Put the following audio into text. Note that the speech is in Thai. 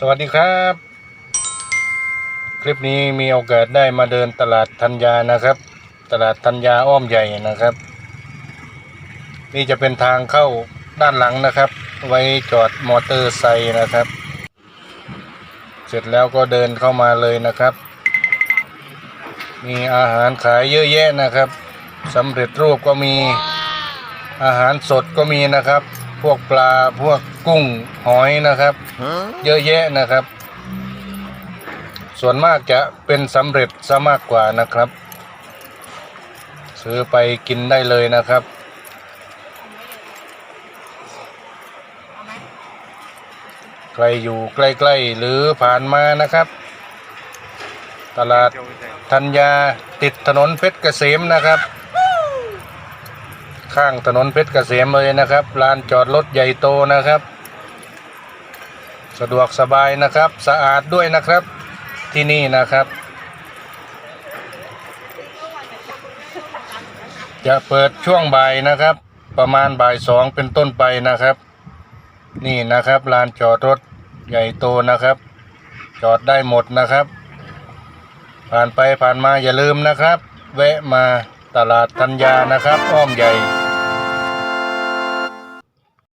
สวัสดีครับ คลิปนี้มีโอกาสได้มาเดินตลาดธัญญานะครับ ตลาดธัญญาอ้อมใหญ่นะครับ นี่จะเป็นทางเข้าด้านหลังนะครับ ไว้จอดมอเตอร์ไซค์นะครับ เสร็จแล้วก็เดินเข้ามาเลยนะครับ มีอาหารขายเยอะแยะนะครับสำเร็จรูปก็มีอาหารสดก็มีนะครับ วกปลาพวกกุ้งหอยนะครับ เยอะแยะนะครับ ส่วนมากจะเป็นสำเร็จซะมากกว่านะครับ ซื้อไปกินได้เลยนะครับใครอยู่ใกล้ๆหรือผ่านมานะครับ ตลาดธัญญาติดถนนเพชรเกษมนะครับ ข้างถนนเพชรเกษมเลยนะครับลานจอดรถใหญ่โตนะครับ สะดวกสบายนะครับ สะอาดด้วยนะครับที่นี่นะครับ จะเปิดช่วงบ่ายนะครับ ประมาณบ่ายสองเป็นต้นไปนะครับ นี่นะครับลานจอดรถใหญ่โตนะครับ จอดได้หมดนะครับ ผ่านไปผ่านมาอย่าลืมนะครับ แวะมา ตลาดธัญญานะครับ อ้อมใหญ่